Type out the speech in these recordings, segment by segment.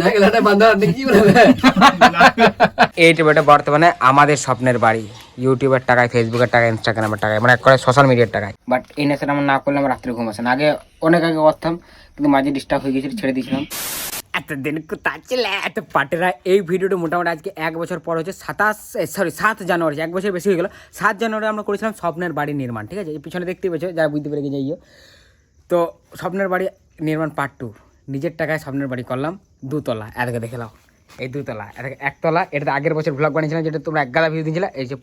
না গেলে একটা বান্ধব দেখি। বলবে এই টিভিটা বর্তমানে আমাদের স্বপ্নের বাড়ি। ইউটিউবের টাকায় ফেসবুকের টাকায় ইনস্টাগ্রামের টাকায় মানে এক করে সোশ্যাল মিডিয়ার টাকায়। বাট এই নেশাটা আমার না করলে আমার রাত্রে ঘুম আসে না। আগে অনেক আগে বসতাম কিন্তু মাঝে ডিস্টার্ব হয়ে গেছিল ছেড়ে দিয়েছিলাম। এতদিন কোথায় ছিলে? এত পাটেরা এই ভিডিওটা মোটামুটি আজকে এক বছর পর হচ্ছে সাতাশ সরি সাত জানুয়ারি এক বছর বেশি হয়ে গেল। সাত জানুয়ারি আমরা করেছিলাম স্বপ্নের বাড়ি নির্মাণ ঠিক আছে? এই পিছনে দেখতে পেয়েছ যারা বুঝতে পেরে গিয়ে যাইও তো স্বপ্নের বাড়ি নির্মাণ পার্ট টু নিজের টাকায় স্বপ্নের বাড়ি করলাম দুতলা। এদিকে দেখে নাও এই দুতলা। এদিকে একতলা এটা আগের বছর ব্লগ বানিয়েছিলাম যেটা তোমরা এক গাদা ভিউ দিয়েছিলে এই যে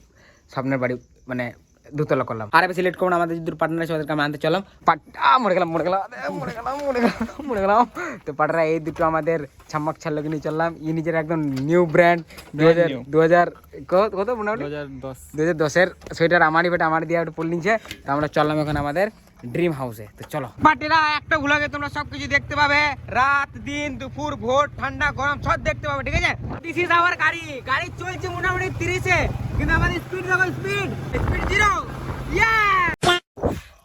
স্বপ্নের বাড়ি মানে দুতলা করলাম। আর বেশি লেট করব না আমাদের যদি পার্টনার আছে ওদেরকে আমি আনতে চললাম। পাট আ, মরে গেলাম মরে গেলাম মরে গেলাম মরে গেলাম মরে গেলাম। তো পাটরা এই দুটো আমাদের ছাম্মাক ছাল্লোকে নিয়ে চললাম। ই নিজের একদম নিউ ব্র্যান্ড দু হাজার দু হাজার কত কত মোটামুটি দু হাজার দশের সোয়েটার আমারই বেটা আমার দিয়ে একটু পড়ে নিচ্ছে। তো আমরা চললাম এখন আমাদের ড্রিম হাউসে তো চলো। পাটেরা একটা ভুলাগে তোমরা সবকিছু দেখতে পাবে। রাত দিন দুপুর ভোর ঠান্ডা গরম সব দেখতে পাবে ঠিক আছে? দিস ইজ আওয়ার গাড়ি। গাড়ি চলছে মোটামুটি তিরিশে কিন্তু আমাদের স্পিড দেখো স্পিড স্পিড জিরো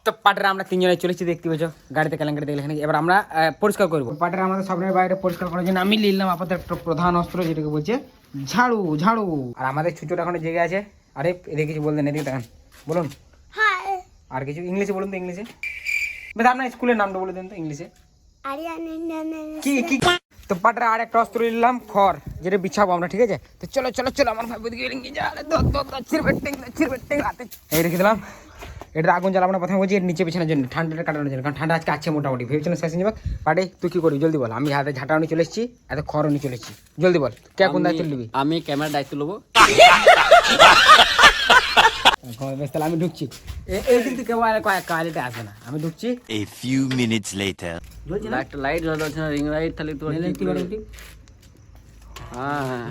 তো পাটেরা আমরা তিনজনে চলেছি দেখতে পেয়েছ গাড়িতে কেলেঙ্কারি দেখলে এখানে এবার আমরা আহ, পরিষ্কার করব। পাটেরা আমাদের স্বপ্নের বাইরে পরিষ্কার করার জন্য আমি নিলাম আপাতত একটা প্রধান অস্ত্র যেটাকে বলছে ঝাড়ু ঝাড়ু। আর আমাদের ছুচোটা এখন জেগে আছে। আরে এদিকে কিছু বলতেন এদিকে দেখেন বলুন। আর কিছু ইংলিশে বলুন তো ইংলিশে। আপনার স্কুলের নামটা বলে দেন তো ইংলিশে। কি কি তো পাটরা আর একটা অস্ত্র নিলাম খড়। যেটা বিছাবো আমরা ঠিক আছে? তো চলো চলো চলো আমার ভাই গেলেন যা এই রেখে দিলাম। এটা আগুন জ্বালাবো না প্রথমে বলছি এর নিচে পেছনের জন্য ঠান্ডাটা কাটানোর জন্য কারণ ঠান্ডা আজকে আছে মোটামুটি। ভেবেছিলাম শেষ যাবে পাটে তুই কি করবি? জলদি বল আমি হাতে ঝাঁটাও নিয়ে চলে এসেছি এত খড়ও নিয়ে চলে এসেছি। জলদি বল কে কোন দায়িত্ব নিবি? আমি ক্যামেরার দায়িত্ব নেব। বেশ তাহলে আমি ঢুকছি। এই কিন্তু কোয়ালিটি আসবে না। আমি ঢুকছি। A few minutes later. জ্বলছে না? একটা লাইট জ্বলা হচ্ছে না রিং লাইট তাহলে কি হ্যাঁ।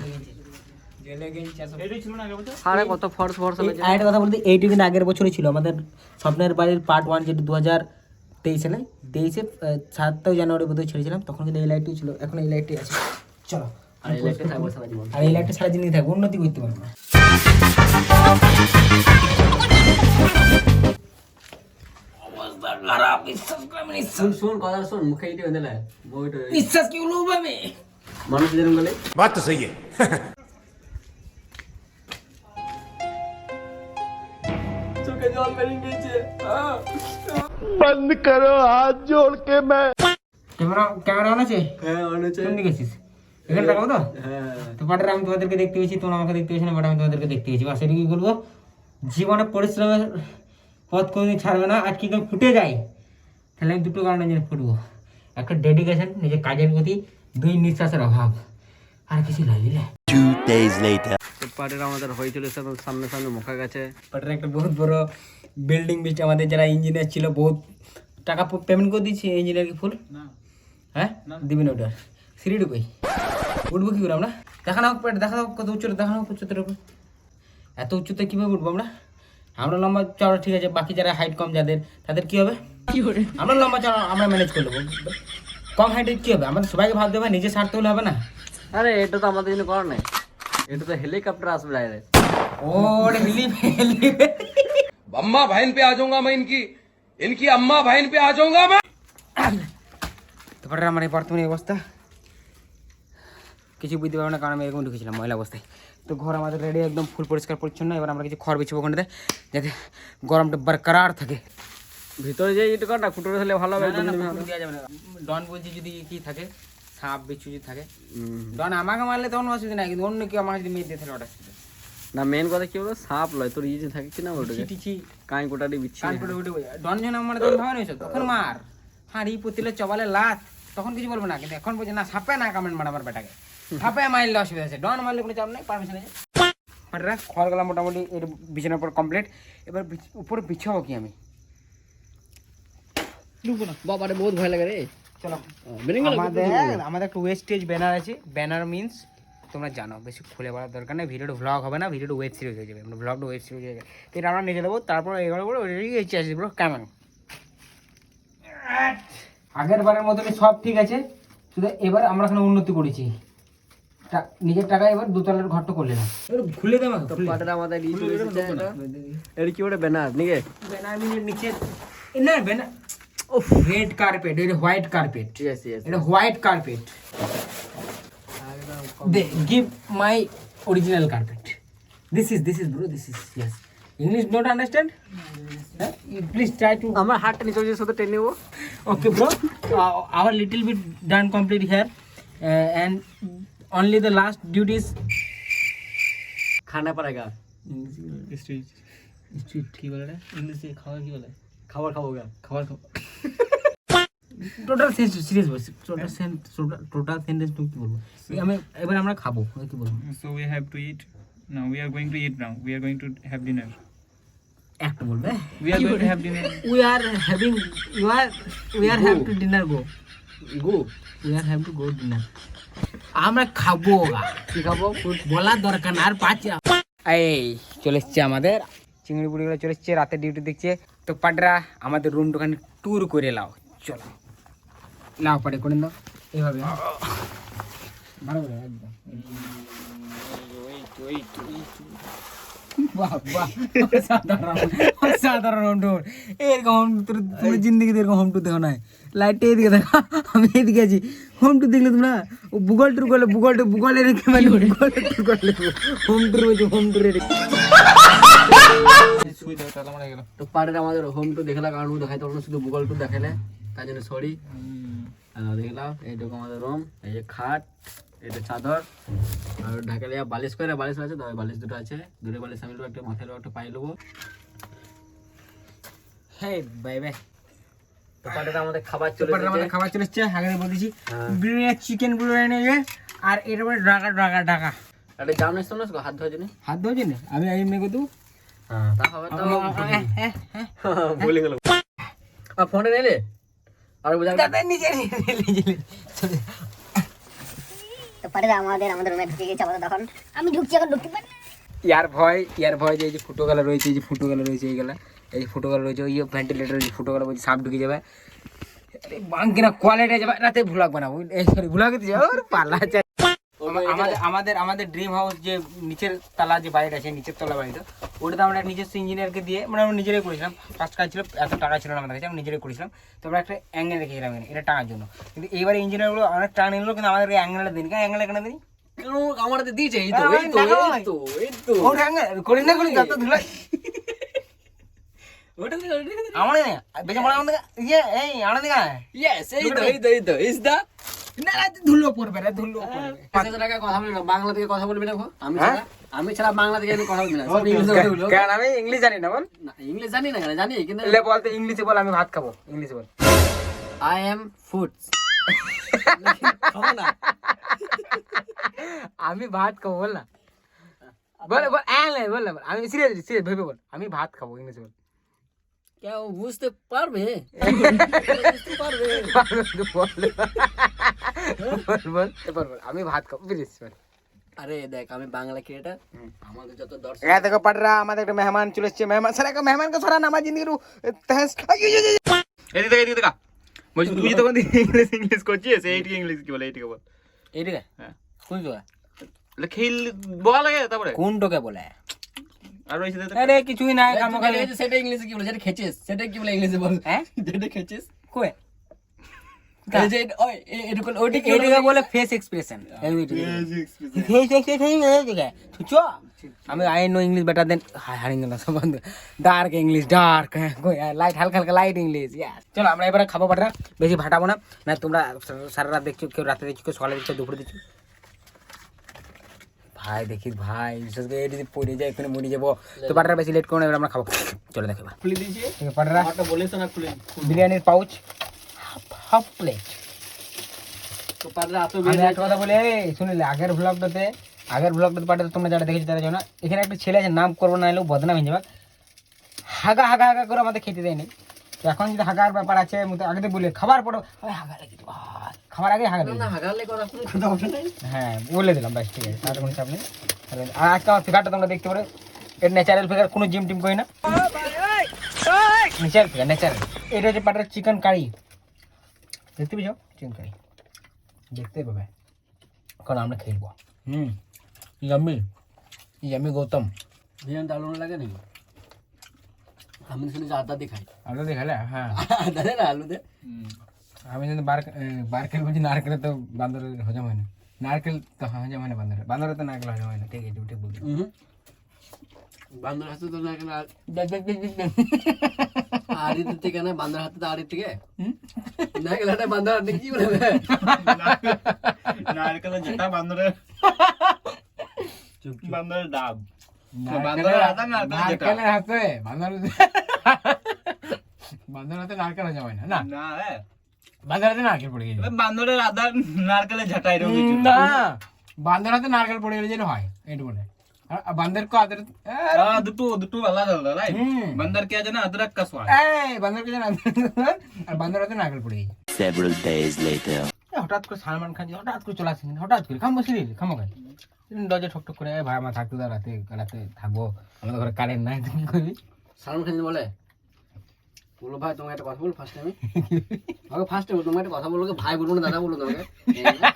কত ফর্স ফর্স কথা বলতে আগের বছরই ছিল। আমাদের স্বপ্নের বাড়ির পার্ট ওয়ান দু হাজার তেইশে নয় তেইশে জানুয়ারি ছেড়েছিলাম। তখন কিন্তু ছিল। এখন আছে। চলো সারা উন্নতি করতে পারব না। কথা মুখে বিশ্বাস মানুষ বলে। है চোখে জল বেরিয়ে গেছে बंद करो हाथ जोड़ के मैं ক্যামেরা ক্যামেরা অন আছে হ্যাঁ অনেছে কোন দিকে আছিস এখানে তাকাবো তো হ্যাঁ তো পাটের আমি তোমাদেরকে দেখতে পেয়েছি তোমরা আমাকে দেখতে পেয়েছি না বাট আমি তোমাদেরকে দেখতে পেয়েছি বাস এটুকুই বলবো জীবনে পরিশ্রমের পথ কোনোদিন ছাড়বে না আজকে কেউ ফুটে যায় তাহলে আমি দুটো কারণে জন্য ফুটবো একটা ডেডিকেশন নিজের কাজের প্রতি দুই নিঃশ্বাসের অভাব আর কিছু নয় বুঝলে Two days later. পাটের আমাদের হয়েছিল সব সামনে সামনে মুখা গেছে। পাটের একটা বহুত বড় বিল্ডিং বিচ আমাদের যারা ইঞ্জিনিয়ার ছিল বহুত টাকা পেমেন্ট করে দিচ্ছি ইঞ্জিনিয়ারকে ফুল হ্যাঁ? দিবি না ওটা? সিঁড়িটা কই উঠবো কি করে আমরা? দেখানো হোক পেট দেখানো হোক কত উচ্চতা দেখানো হোক উচ্চতার উপর। এত উচ্চতায় কীভাবে উঠবো আমরা? আমরা লম্বা চড়া ঠিক আছে বাকি যারা হাইট কম যাদের তাদের কি হবে? আমরা লম্বা চড়া আমরা ম্যানেজ করে নেব। কম হাইটের কি হবে? আমাদের সবাইকে ভাবতে হবে নিজে সারতে হলে হবে না। আরে এটা তো আমাদের জন্য করার নাই এটা তো হেলিকপ্টার আসবে ডাইরেক্ট ওরে হিলি ফেলি अम्मा बहन पे आ जाऊंगा मैं इनकी इनकी अम्मा बहन पे आ जाऊंगा मैं তারপরে আমার এই বর্তমানে এই অবস্থা কিছু বুঝতে পারবো না কারণ আমি এরকম ঢুকেছিলাম ময়লা অবস্থায় তো ঘর আমাদের রেডি একদম ফুল পরিষ্কার পরিচ্ছন্ন এবার আমরা কিছু খড় বিছবো ওখানটাতে যাতে গরমটা বরকরার থাকে ভিতরে যে এটা কর না ফুটোরে হলে ভালো হবে একদম দেওয়া যাবে না ডন বলছি যদি কি থাকে সাপ বিচ্ছু যদি থাকে। ডন আমাকে মারলে তখন অসুবিধা নাই কিন্তু অন্য কেউ আমার যদি মেয়ে দিয়ে থাকে ওটা না মেন কথা কি বলো সাপ লয় তোর ইয়ে থাকে কি না ওটাকে চিটিছি কাঁই কোটাটি বিচ্ছি করে উঠে বই ডন যখন আমার তখন ভাবে নিয়েছো তখন মার। হাঁড়ি পুতিলে চবালে লাত তখন কিছু বলব না কিন্তু এখন বলছে না সাপে না কামেন্ট মার আমার বেটাকে সাপে মারলে অসুবিধা আছে ডন মারলে কোনো চাপ নেই পারমিশন আছে। পাটরা খড়গুলো মোটামুটি এর বিছানার উপর কমপ্লিট এবার বিছ- উপরে বিছাবো কি আমি? বাবারে বহুত ভয় লাগে রে। চলো। আমাদের আমাদের একটা ওয়েস্টেজ ব্যানার আছে। ব্যানার মিন্স তোমরা জানো বেশি খুলে বলার দরকার নেই। ভিডিওটা ভ্লগ হবে না ভিডিওটা ওয়েব সিরিজ হয়ে যাবে। আমরা ভ্লগটা ওয়েব সিরিজ হয়ে যাবে। তো এটা আমরা নিয়ে দেবো তারপর এগারো করে ওইটাই আসবে ব্রো কেমন আগের বারের মতনই সব ঠিক আছে। শুধু এবার আমরা এখানে উন্নতি করেছি। নিজের টাকায় এবার দুতলার ঘরটা করলে না। এবার খুলে দেবো পাটাটা আমাদের এটা? কি ওটা ব্যানার নিকে? ব্যানার নিচে না ব্যানার রেড কার্পেট এটা হোয়াইট কার্পেট ঠিক আছে ঠিক আছে এটা white carpet they give my original carpet. This is this is bro. This is yes. English don't understand? Huh? You please try to. আমার হাতটা নিচে নিচে শুধু টেনে নেবো Okay, bro. Uh, our little bit done complete here, uh, and only the last duties. খানা পাড়াগা Street. Street কি বলে রে? ইংলিশে খাবার কি বলে? খাবার খাবো গা খাবার খাবার। টোটাল সিরিয়াস বলছি টোটাল টোটাল সেন্টেন্স তুমি কি বলব? আমি এবার আমরা খাব কি বলব? So we have to eat. Now we are going to eat now. We are going to have dinner. একটা বলবে? We are going to have dinner. We are having you are we are have to dinner go go we are have to go dinner আমরা খাব কি খাব? বলার দরকার না আর পাঁচ এই চলে এসছে আমাদের। চিংড়ি বুড়িগুলো চলে এসছে রাতে ডিউটি দেখছে তো পাটরা আমাদের রুম দোকানে ট্যুর করে লাও। চলো। লাও পাটে করে দাও এইভাবে? ভালো করে একদম। এরকম হোম ট্যুর তুমি জিন্দগিতে এরকম হোম ট্যুর দেখো না লাইটে এদিকে দেখো আমি এদিকে আছি। হোম ট্যুর দেখলে তোমরা ভূগোল ট্যুর করলে ভূগোল ট্যুর ভূগোল রেখে মানে ভূগোল করলে হোম ট্যুর বলছি হোম ট্যুর তো পাড়ের আমাদের হোম টু দেখলা কারণ দেখাইতে পারব শুধু গুগল টু দেখাইলে। তার জন্য সরি। দেখলাম এইটুকু আমাদের রুম এই যে খাট এটা চাদর আর ঢাকালে বালিশ করে বালিশ আছে তবে বালিশ দুটো আছে। দূরে বালিশ আমি একটা মাথায় একটা পায়ে নেব হ্যাঁ বাই বাই আমাদের খাবার চলে আমাদের খাবার চলে এসছে আগে বলেছি। বিরিয়ানি চিকেন বিরিয়ানি আর এর উপরে ডাকা ডাকা ডাকা একটা জাম না হাত ধোয়ার জন্য? হাত ধোছি না আমি করে দেবো হ্যাঁ তা হবে তো। ভুলে গেল ফোনে নিলে আর বোঝা নিজে তো পরে আমাদের আমাদের রুমে ঢুকে গেছে আমাদের তখন। আমি ঢুকছি এখন ঢুকতে পারি ইয়ার ভয় ইয়ার ভয় যে এই যে ফুটো গেলা রয়েছে এই যে ফুটো গেলা রয়েছে এইগুলা এই যে ফুটো গেলা রয়েছে ওই ভেন্টিলেটর যে ফুটো গেলা বলছে সাপ ঢুকে যাবে। বাঙ্কিনা কোয়ালিটি যাবে রাতে ভুলাক বানাবো এই সরি ভুলাক ওর পাল্লা আমাদের আমাদের আমাদের ড্রিম হাউস যে নিচের তলা যে বাড়িটা আছে নিচের তলা বাড়িটা ওটাতে আমরা নিজস্ব ইঞ্জিনিয়ারকে দিয়ে মানে আমরা নিজেরাই করেছিলাম। ফার্স্ট কাজ ছিল এত টাকা ছিল না আমাদের কাছে আমরা নিজেরাই করেছিলাম। তো আমরা একটা অ্যাঙ্গেল রেখেছিলাম এটা টাকার জন্য। কিন্তু এইবারে ইঞ্জিনিয়ারগুলো অনেক টাকা নিল কিন্তু আমাদের অ্যাঙ্গেলটা দিন কেন অ্যাঙ্গেল দিন কেন আমার হাতে দিয়েছে এই তো এই তো এই তো এই তো। করি না করি যত ধুলাই। আমার বেজে মনে আমাদের ইয়ে এই আনন্দ ইয়েস এই তো এই তো এই তো ইজ দা না না ধুলো পড়বে রে ধুলো পড়বে। পাঁচ হাজার টাকা কথা বলবি? না বাংলা থেকে কথা বলবি না গো? আমি ছাড়া আমি ছাড়া বাংলা থেকে আমি কথা বলবি না। সব ইংলিশে কথা বলব কারণ আমি ইংলিশ জানি না বল। না ইংলিশ জানি না কেন? জানি কিন্তু লে বলতে ইংলিশে বল আমি ভাত খাব। ইংলিশে বল। আই এম ফুডস খাব না। আমি ভাত খাব বল না। বল বল অ্যাং নাই বল না বল। আমি সিরিয়াস সিরিয়াস ভেবে বল। আমি ভাত খাব ইংলিশে বল। কেউ বুঝতে পারবে? বুঝতে পারবে বল বল বল এবার বল আমি ভাত খাব প্লিজ আরে দেখ আমি বাংলা ক্রিয়েটার আমাদের যত দর্শক এ দেখো পাটরা আমাদের একটা মেহমান চলে এসেছে। মেহমান স্যার একটা মেহমানকে সরান আমার জিন্দিগির তেহেস। এদিকে দেখা এদিকে দেখা বলছি তুই যে ইংলিশ ইংলিশ করছিস? এইটিকে ইংলিশ কি বলে এইটিকে বল। এইদিকে হ্যাঁ। কোন খেল বলা লাগে তারপরে? কোন টোকে বলে? আর কিছুই নাই কাম খালি। সেটা ইংলিশে কি বলে যেটা খেছিস সেটা কি বলে ইংলিশে বল। হ্যাঁ? যেটা খেছিস কই আমি I know English better then hearing গেল সব ডার্ক ইংলিশ ডার্ক লাইট হালকা হালকা লাইট ইংলিশ ইয়াস চলো আমরা এবারে খাব পাটা বেশি ভাটাবো না। না তোমরা সারা রাত দেখছ কেউ রাতে দেখছ কেউ সকালে দেখছ দুপুরে দেখছ। ভাই দেখিস ভাই বিশেষ করে এই যদি পড়ে যায় এখানে মরে যাব। তো পাটারা বেশি লেট করো না এবার আমরা খাব। চলো দেখো এবার। খুলে দিয়েছি। ঠিক আছে পাটারা আমারটা বলিস না খুলে। বিরিয়ানির পাউচ। হাফ প্লেট তো পারলে এত আমি একটা কথা বলি এই শুনিলে আগের ব্লগটাতে আগের ব্লগটাতে পাঠাতে তোমরা যারা দেখেছ তারা জানো এখানে একটা ছেলে আছে নাম করব না এলেও বদনাম হয়ে যাবে। হাগা হাগা হাগা করে আমাদের খেতে দেয়নি। এখন যদি হাগার ব্যাপার আছে আগে তো বলে খাবার ওই হাগা লেগে খাবার আগে হাগা লেগে না যাবে। হাগালে করা কোনো কথা হবে না হ্যাঁ বলে দিলাম ভাই ঠিক আছে কোনো চাপ নেই। আর আজকে আমার ফিগারটা তোমরা দেখতে পারো। এর ন্যাচারাল ফিগার কোনো জিম টিম করি না। ন্যাচারাল ফিগার ন্যাচারাল এটা হচ্ছে পাটার চিকেন কারি দেখতে পেয়েছ চিকেন কারি দেখতে পাবে কারণ আমরা খেলব hmm yummy yummy Gautam biryani আলু না লাগে নাকি আমি শুনে যে আদা দিয়ে খাই আলু দিয়ে খেলে হ্যাঁ আদা দে না আলু দে আমি যদি বার বার খেলে বলছি না আর খেলে তো বান্দরের হজম হয় না নারকেল তো হ্যাঁ জমা না বান্দর বান্দরে তো নারকেল জমা না ঠিক আছে ঠিক বলছো বান্দর হাতে তো না কেন আড়ি থেকে না বান্দর হাতে তো আড়ি থেকে। না গেলে একটা বান্দর হাতে কি বলবে নারকেলের যেটা বান্দরের বান্দরের ডাব। বান্দরের হাতে নারকেল। নারকেলের হাতে? বান্দর বান্দর হাতে নারকেল জমা না? না। না রে। বান্দর হাতে নারকেল পড়ে গেছে বান্দরের আদা নারকেলের ঝাঁটা এরকম না। বান্দর হাতে নারকেল পড়ে গেলে যেন হয় এইটু বলে আর বান্দর কো আদর हाँ, দুটো দুটো আলাদা আলাদা রাইট হুম। बंदर क्या है ना अदरक का स्वाद এই বান্দর কে জানা আর বান্দর হাতে নারকেল পড়ে গেছে Several days later. এ, হঠাৎ করে সালমান খান যে হঠাৎ করে চলে আসছেন হঠাৎ করে খাম বসে দিলি খামো খাই দরজা ঠক ঠক করে "এ ভাই আমার থাকতে দাও রাতে রাতে থাকবো আমাদের ঘরে কারেন্ট নাই তুমি কি করবি সালমান খান বলে বলো ভাই তোমাকে একটা কথা বল ফার্স্ট টাইমে আমাকে ফার্স্ট টাইম তোমাকে একটা কথা বলব ভাই বলব না দাদা বলব তোমাকে।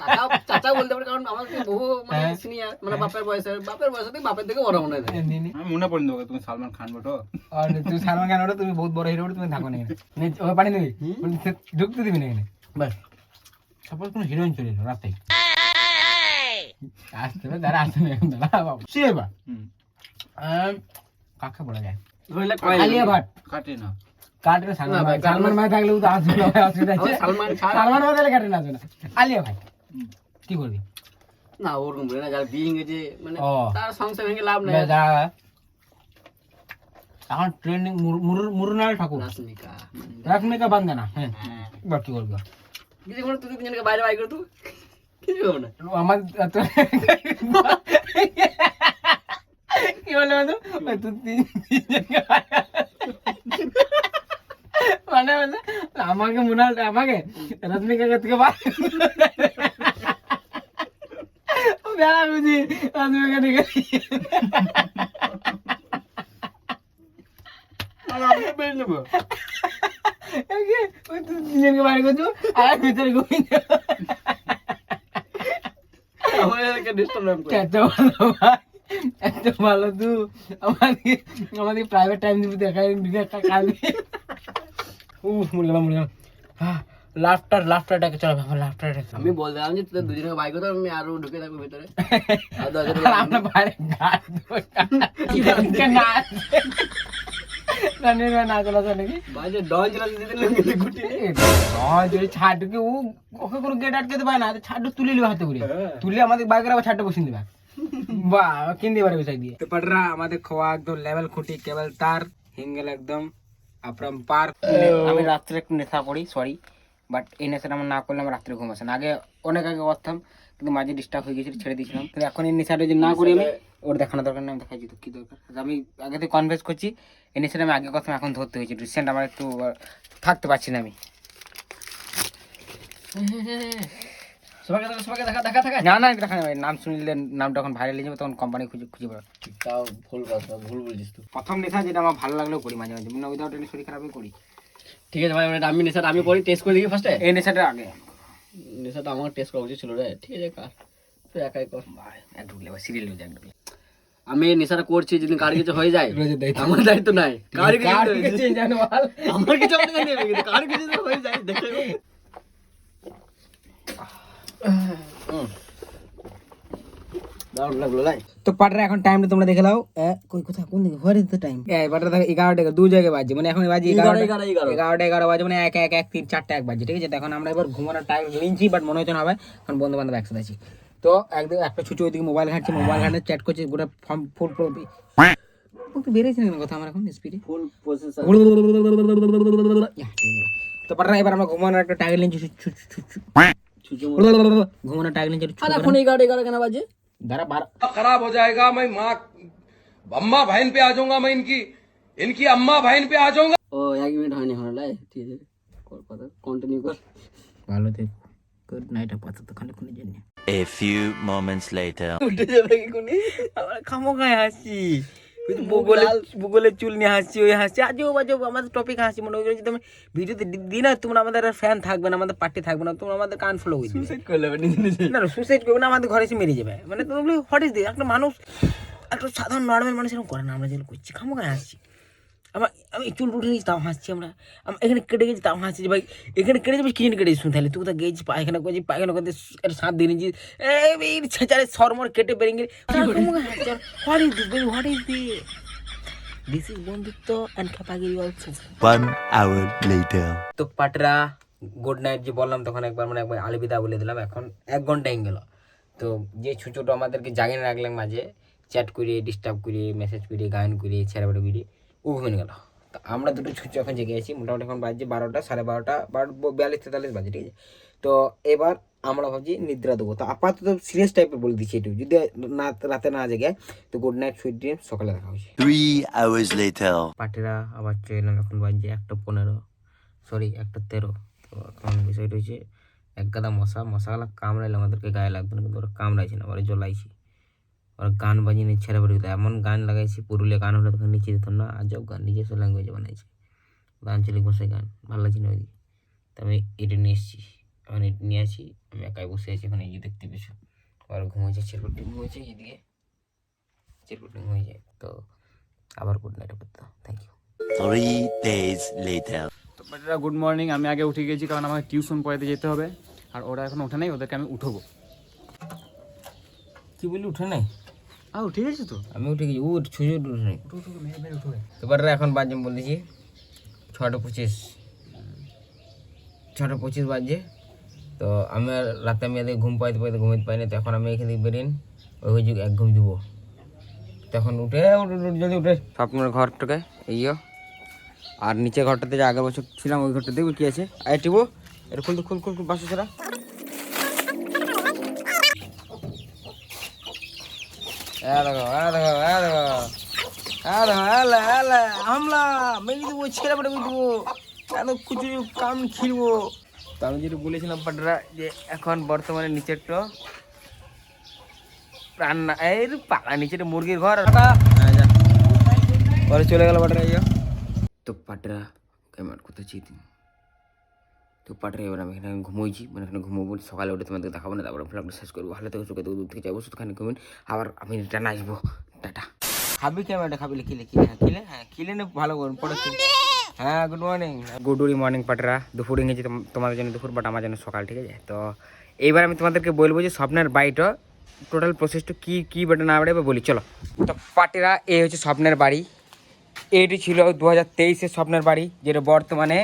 চাচা চাচা বলতে পারে কারণ আমার বহু মানে হ্যাঁ। সিনিয়র মানে বাপের বয়সের বাপের বয়স থেকে বাপের থেকে বড় মনে হয়। নি, নি। আমি মনে পড়ে দেবো তুমি সালমান খান বটো। আর তুই সালমান খান ওটা তুমি বহুত বড় হিরো তুমি থাকো না নে, ওকে পানি দিবি ঢুকতে দিবি না এখানে। বাস সাপোজ কোনো হিরোইন চলে এলো রাতে আসতে হবে দাঁড়া আসতে হবে এখন দাঁড়া বাবু। আম, কাকে বলা যায়? আলিয়া ভাট। কাটে না। কাটবে সালমান ভাই, সালমান ভাই থাকলেও তো আসবে না ভাই, অসুবিধা আছে। সালমান সালমান ভাই তাহলে কাটে না আসবে না। আলিয়া ভাই কি করবি? না ওরকম বলে না যার বিয়ে হয়েছে মানে তার সংসার ভেঙে লাভ নাই। এখন ট্রেন্ডিং মুরুনাল ঠাকুর। রাসমিকা রাখমিকা বান্দানা হ্যাঁ। এবার কি করবি? কিছু কোনো তুই তিনজনকে বাইরে বাইরে করে তুই। কিছু না। আমার তো- কি বলে তুই তিনজনকে মানে মানে আমাকে মুনাল আমাকে রশ্মিকা থেকে বার বেড়া বুঝি রশ্মিকা থেকে তিনজনকে করছ আর ভিতরে ঘুমিয়ে এত ভালো ভাই এত ভালো তুই আমাদের আমাদের প্রাইভেট টাইম দিবি দেখাই উফ মরে গেলাম মরে গেলাম। লাফটার লাফটারটাকে চলো বাবা লাফটারটাকে আমি বললাম যে তোদের দুজনকে বাইক করতে আমি আরও ঢুকে থাকব ভিতরে। আর দরজাটা আর আমরা বাইরে গাছ ধরে না রানের না চলা চলে নাকি? বাইরে ডন চালাতে দিতে লোকে গুটি নয় যদি ছাড়কে ও ওকে কোনো গেট আটকাতে পারে না ছাড়টা তুলে নেবে হাতে করে। তুলে আমাদের বাইকের আবার ছাড়টা বসিয়ে দেবে। বাহ কিনতে পারবে সাইড দিয়ে। তো পাটরা আমাদের খাওয়া একদম লেভেল খুঁটি কেবল তার হিঙ্গেল একদম। আপরাম পার আমি রাত্রে একটু নেশা করি সরি বাট এই নেশাটা আমার না করলে আমার রাত্রে ঘুম আসে না। আগে অনেক আগে করতাম কিন্তু মাঝে ডিস্টার্ব হয়ে গেছিল ছেড়ে দিয়েছিলাম। কিন্তু এখন এই নেশাটা যদি না করি আমি ওর দেখানো দরকার নেই আমি দেখাচ্ছি তো কি দরকার। আমি আগে থেকে কনভেন্স করছি এই নেশাটা আমি আগে করতাম এখন ধরতে হয়েছে রিসেন্ট আমার একটু থাকতে পারছি না আমি। সবাইকে সবাইকে দেখা দেখা দেখা না না দেখা যাবে নাম শুনলে নামটা এখন ভাইরাল হয়ে যাবে তখন কোম্পানি খুঁজে খুঁজে পাবে। তাও ভুল কথা ভুল বলছিস তুই। প্রথম নেশা যেটা আমার ভালো লাগলেও করি মাঝে মাঝে। মানে উইদাউট এনি শরীর খারাপই করি। ঠিক আছে ভাই আমি নেশাটা আমি করি টেস্ট করে দেখি ফার্স্টে এই নেশাটা আগে। নেশাটা আমার টেস্ট করা উচিত ছিল রে। ঠিক আছে কার তুই একাই কর। ভাই এক ঢুকলে বা সিরিয়াল হয়ে যায় এক ঢুকলে। আমি এই নেশাটা করছি যদি কার কিছু হয়ে যায় আমার দায়িত্ব নাই। কার কিছু হয়ে যায়- আমার কিছু আমাকে নেবে কিন্তু কার কিছু হয়ে যায় দেখে তো পাটরা এখন টাইমটা তোমরা দেখে নাও এ, কই কোথা কোন দিকে হোয়ার ইজ দ্য টাইম এই পাটরা দেখো এগারোটা দু জায়গায় বাজে মানে এখন বাজে এগারোটা এগারো, এগারো। এগারোটা এগারো বাজে মানে এক এক এক তিন চারটা এক বাজে ঠিক আছে এখন আমরা এবার ঘুমানোর টাইম নিয়েছি বাট মনে হচ্ছে না হবে কারণ বন্ধু বান্ধব একসাথে আছি তো একদম একটা ছুটি ওইদিকে মোবাইল ঘাটছে মোবাইল ঘাটে চ্যাট করছে পুরো ফর্ম ফুল বেড়েছে না কথা আমার এখন স্পিডে ফুল প্রসেসর তো পাটরা এবার আমরা ঘুমানোর একটা টাইম নিয়েছি ছুচু ঘুমানোর টাইম নিয়েছি আর এখন এগারো এগারো কেন বাজে দাঁড়া বারো खराब हो जाएगा मैं माँ अम्मा बहन पे आ जाऊंगा मैं इनकी इनकी अम्मा बहन पे आ जाऊंगा ও এক মিনিট হয়নি এখন লাই ঠিক আছে কর কথা কন্টিনিউ কর ভালো থেকো গুড নাইট আপাতত খানিক্ষণের জন্য A few moments later. উঠে যাবে কি কোনি আমার খামোখায় হাসছি ভূগোলে ভূগোলের চুল নিয়ে হাসছি ওই হাসছি আজও বাজে আমাদের টপিক হাসছি মনে করি যদি আমি ভিডিওতে দিই না তোমরা আমাদের আর ফ্যান থাকবে না আমাদের পার্টি থাকবে না তোমরা আমাদের কান ফলো হয়ে নিজে না না সুসাইড করবে না আমাদের ঘরে এসে মেরে যাবে। মানে তুমি হোয়াট ইজ দিস একটা মানুষ একটা সাধারণ নর্মাল মানুষ এরকম করে না আমরা যেগুলো করছি খামো হাসছি। আমার আমি চুল উঠে নিয়েছি তাও হাসছি আমরা। আমার এখানে কেটে গেছি তাও হাসছি যে ভাই এখানে কেটে যাবে কি জন্য কেটে শুন তাহলে তুই কোথাও গেছি পায়খানা করেছি পায়খানা করতে সাত দিয়ে নিয়েছি এই ছেঁচারে সরমর কেটে বেরিয়ে গেলি। What is this what is this this is বন্ধুত্ব অ্যান্ড খ্যাপাগিরি অলসো later. তো পাটরা গুড নাইট যে বললাম তখন একবার মানে একবার আলিবিদা বলে দিলাম। এখন এক ঘণ্টা গেল। তো যে ছুচোটো আমাদেরকে জাগিয়ে রাখলাম মাঝে চ্যাট করে ডিস্টার্ব করে মেসেজ করে গান করে ছেড়ে বেড়ে করে ও ঘুমিয়ে গেল। তো আমরা দুটো ছুচো এখন জেগে আছি মোটামুটি এখন বাজছে বারোটা সাড়ে বারোটা বারো বিয়াল্লিশ তেতাল্লিশ বাজে ঠিক আছে? তো এবার আমরা ভাবছি নিদ্রা দেবো। তো আপাতত সিরিয়াস টাইপের বলে দিচ্ছি একটু যদি না রাতে না জেগে তো গুড নাইট সুইট ড্রিম সকালে দেখা হচ্ছে। Three hours later. পার্টিরা আবার চলে এলাম এখন বাজছে একটা পনেরো সরি একটা তেরো। তো এখন বিষয়টা হচ্ছে এক গাদা মশা মশাগুলো কামড়াইলে আমাদেরকে গায়ে লাগতো না কিন্তু ওরা কামড়াইছে না ওরা জ্বলাইছি। ওরা গান বাজিয়ে নিয়ে ছেড়ে দিত এমন গান লাগাইছি পুরুলিয়া গান হলে তখন নিচে দিত না আজব গান নিজস্ব ল্যাঙ্গুয়েজে বানাইছে আঞ্চলিক ভাষায় গান ভালো লাগছে না ওইদিকে তো আমি এটা নিয়ে এসেছি এখন এটা নিয়ে আসি আমি একাই বসে আছি এখন এই যে দেখতে পেয়েছ আবার ঘুমোচ্ছে চিরকুটি ঘুমোচ্ছে এদিকে চিরকুটি ঘুমিয়ে যায় তো আবার গুড নাইট করতে thank you Three days later. তো বাচ্চারা গুড মর্নিং আমি আগে উঠে গেছি কারণ আমাকে টিউশন পড়াতে যেতে হবে আর ওরা এখন ওঠে নাই ওদেরকে আমি উঠবো কি বলি উঠে নাই? আ উঠে গেছে তো? আমি উঠে গেছি উঠ ছুঁজে উঠে। এবার এখন বাজে বলেছি ছটা পঁচিশ। ছটা পঁচিশ বাজে তো আমি আর রাতে আমি এদের ঘুম পাইতে পাইতে ঘুমাইতে পাইনি তো এখন আমি এখান থেকে বেরিয়ে ওই হয়ে এক ঘুম দিব। তখন উঠে উঠ, উঠ, উঠ, উঠে। স্বপ্নের ঘরটাকে এইও আর নিচে ঘরটাতে যে আগের বছর ছিলাম ওই ঘরটা দেখব কি আছে? আয় টিবো এটা খুলতে খুল খুল খুল বাসা ছাড়া। মেরে দেবো দেবো কাম তো আমি যেটা বলেছিলাম পাটরা যে এখন বর্তমানে নিচেরটা রান্না এই রে পাকা নিচের মুরগির ঘর হ্যাঁ, পরে চলে গেল পাটরা তো পাটরা কেমন কোথায় চিত তো পাটরা এবার আমি এখানে ঘুমোইছি মানে এখানে ঘুমোবো সকালে উঠে তোমাদের দেখাবো না তারপরে ব্লগটা শেষ করব। ভালো থেকে চোখে দূর থেকে যাব শুধুখানি ঘুমিন আবার আমি রিটার্ন আসব। টাটা। খাবি ক্যামেরাটা খাবি কিলে কিলে হ্যাঁ কিলে হ্যাঁ কিলে নে ভালো করুন পরে হ্যাঁ গুড মর্নিং গুড মর্নিং পাটরা। দুপুর ইংরেজি তোম- তোমাদের জন্য দুপুর বাট আমার জন্য সকাল ঠিক আছে? তো এইবার আমি তোমাদেরকে বলব যে স্বপ্নের বাড়িটা টোটাল প্রসেসটা কী কী বেটা না বেড়ে বলি চলো। তো পাটিরা এই হচ্ছে স্বপ্নের বাড়ি। এইটি ছিল দু হাজার তেইশের স্বপ্নের বাড়ি যেটা বর্তমানে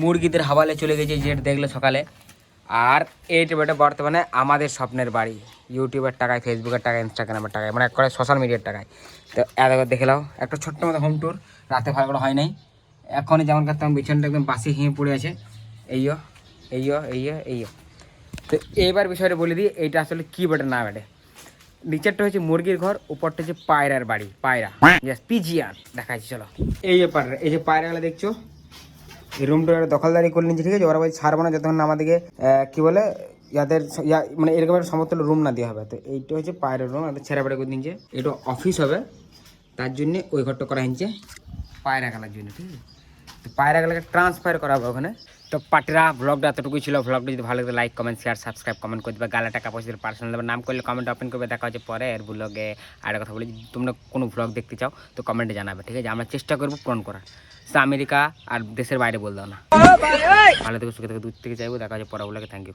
মুরগিদের হাওয়ালে চলে গেছে যেটা দেখলে সকালে। আর এইটা বেটা বর্তমানে আমাদের স্বপ্নের বাড়ি। ইউটিউবের টাকায় ফেসবুকের টাকায় ইনস্টাগ্রামের টাকায় মানে এক করে সোশ্যাল মিডিয়ার টাকায়। তো এত দেখে নাও একটা ছোট্ট মতো হোম ট্যুর রাতে ভালো করে হয় নাই। এখনই যেমন করতাম বিছানটা একদম বাসি হিঁয়ে পড়ে আছে। এইও এইও এইও এইও। তো এইবার বিষয়টা বলে দিই এইটা আসলে কি বেটে না বেটে নিচেরটা হচ্ছে মুরগির ঘর উপরটা হচ্ছে পায়রার বাড়ি পায়রা। ইয়াস পিজিয়ান দেখাচ্ছি চলো। এই যে পায়রা এই যে পায়রাগুলো দেখছ এই রুমটা দখলদারি করে নিচ্ছে ঠিক আছে? ওরা বলছে, ছাড়বো না, যতক্ষণ আমাদেরকে কী বলে যাদের মানে এরকম একটা সমতল রুম না দেওয়া হবে। তো এইটা হচ্ছে পায়ের রুম আমাদের ছেঁড়া বেড়া করে দিচ্ছে এটা অফিস হবে। তার জন্যে ওই ঘরটা করা হয়েছে পায়রা খেলার জন্য, ঠিক আছে? তো পায়রা গেলাকে ট্রান্সফার করা হবে ওখানে। তো পাটিরা ব্লগটা এতটুকুই ছিল। ব্লগটা যদি ভালো লাগে like comment share subscribe comment করে দেবে। গালা টাকা পয়সা পার্সোনাল দেবে নাম করলে কমেন্ট ওপেন করবে। দেখা হচ্ছে পরে এর ব্লগে আর একটা কথা বলি যদি তোমরা কোনো ব্লগ দেখতে চাও তো কমেন্টে জানাবে ঠিক আছে? আমরা চেষ্টা করব পূরণ করার। সে আমেরিকা আর দেশের বাইরে বল দাও না। ভালো থেকে সুখে থেকে দূর থেকে চাইব। দেখা হচ্ছে পরে ব্লগে থ্যাংক ইউ